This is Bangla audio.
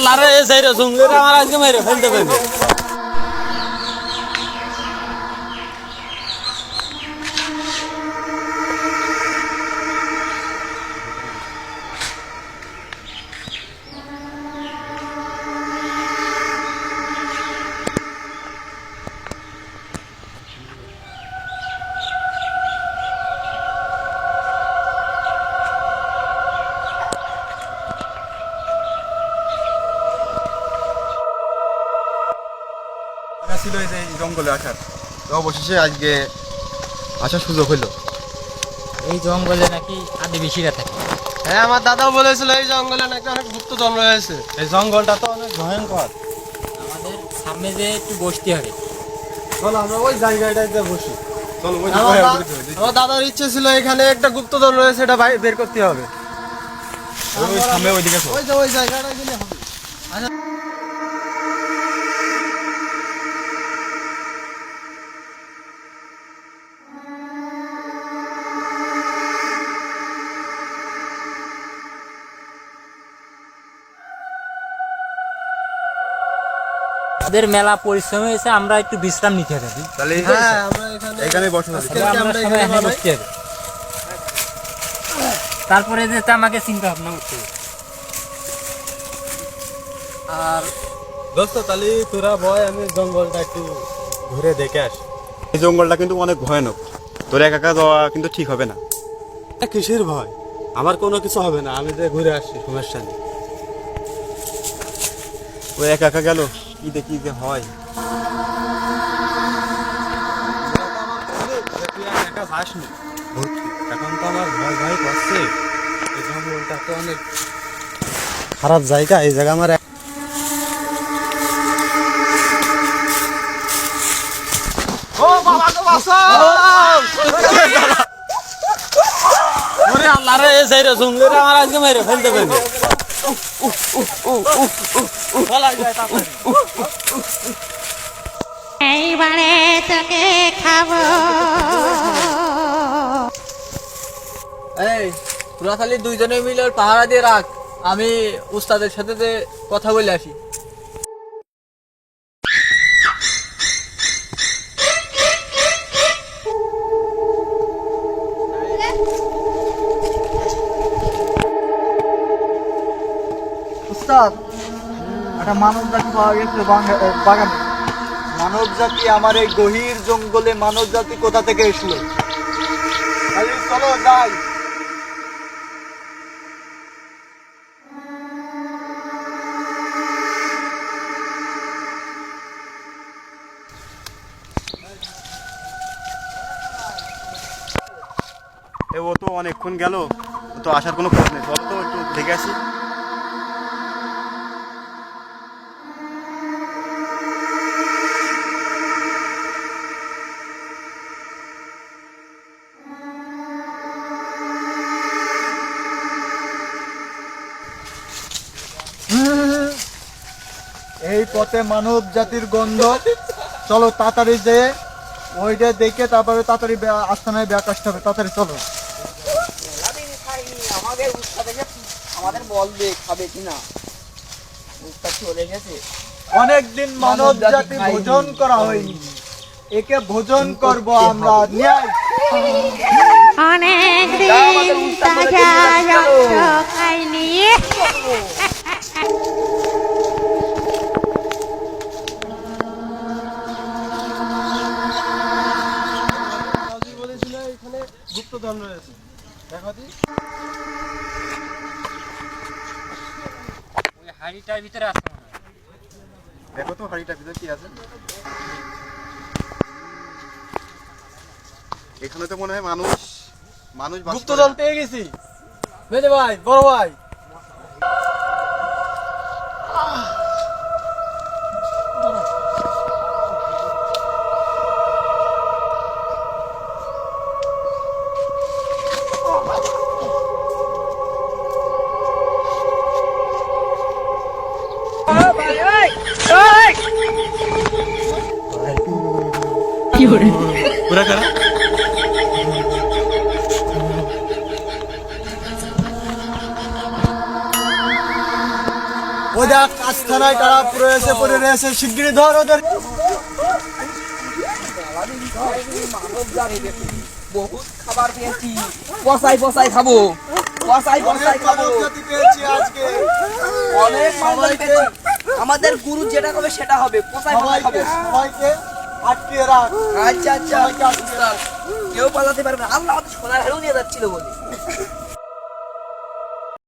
আল্লাহ রে সেই রে জঙ্গলের আমার আজকে মেরে ফেলতে পারবে। ছিল এই যে জঙ্গলে আসার। তো অবশেষে আজকে আসার সুযোগ হলো এই জঙ্গলে নাকি আদিবাসীরা থাকে। হ্যাঁ আমার দাদাও বলেছিল এই জঙ্গলে নাকি অনেক গুপ্তধন রয়েছে। এই জঙ্গলটা তো অনেক ভয়ঙ্কর। আমাদের সামনে যে একটু বসতে হবে। চলো আমরা ওই জায়গাটাতে বসি। চলো আমার দাদার ইচ্ছে ছিল এখানে একটা গুপ্ত গুপ্তধন রয়েছে এটা বাইরে বের করতে হবে। ওই সামনে ওইদিকে চল। ওই যে ওই জায়গাটা গেলে হবে। তাদের মেলা পরিশ্রম হয়েছে আমরা একটু বিশ্রাম নিতে হবে তাহলে এই- হ্যাঁ আমরা এখানে বসে তারপরে যে তা আমাকে চিন্তা ভাবনা করতে হবে। আর দোস্ত তাহলে তোরা ভয় আমি জঙ্গলটা একটু ঘুরে দেখে আসি। এই জঙ্গলটা কিন্তু অনেক ভয়ানক। তোর একা একা যাওয়া কিন্তু ঠিক হবে না। কিসের ভয়? আমার কোনো কিছু হবে না আমি যে ঘুরে আসছি সমস্যা নেই। ওই একা একা গেল? কি দেখি যে হয়। তুই একা যাসনি এখন তো আমার ভয় ভয় করছে এই জঙ্গলটা তো অনেক খারাপ জায়গা এই জায়গা আমার আল্লাহ রে সেই রে জঙ্গলের আমার আজকে মেরে ফেলতে পারবে এইবারে তোকে খাব। এই তোরা খালি দুইজনে মিলে পাহারা দিয়ে রাখ। আমি উস্তাদের সাথে কথা বলে আসি। উস্তাদ, একটা মানব জাতি পাওয়া গেছে বাগানে। মানব জাতি আমার এই গভীর জঙ্গলে মানব জাতি কোথা থেকে এসলো? চলো, যাই। ও তো অনেকক্ষণ গেল তো আসার কোনো খোঁজ নেই। তো একটু দেখে আসি। এই পথে মানব জাতির গন্ধ। চলো তাড়াতাড়ি যে ওইটা দেখে তারপরে তাড়াতাড়ি বে- আস্তানায় ব্যাক আসতে হবে। তাড়াতাড়ি চলো। আমাদের বলবে খাবে কিনা চলে গেছে অনেকদিন মানব জাতি ভোজন করা হয়নি। একে ভোজন করব আমরা। ন্যায়। গুপ্তধন রয়েছে। দেখো দি। ওই হাড়িটার ভিতরে আছে। দেখো তো হাড়িটার ভিতরে কি আছে। এখানে তো মনে হয় মানুষ মানুষ গুপ্তধন পেয়ে গেছি। মেজে ভাই বড় ভাই। পুরা করা? ওই দেখ আস্থানায় তারা পড়ে এসে পড়ে রয়েছে। শিগগিরই ধর ওদের। বহুত খাবার পেয়েছি বসাই বসাই খাব। বসাই বসাই খাব। পেয়েছি আজকে। অনেক মানব আমাদের গুরু যেটা হবে সেটা হবে। খাব। আটকে রাখ। আচ্ছা আচ্ছা। কেউ পালাতে পারবে না। আল্লাহ সোনার হেরো নিয়ে যাচ্ছিল বলে।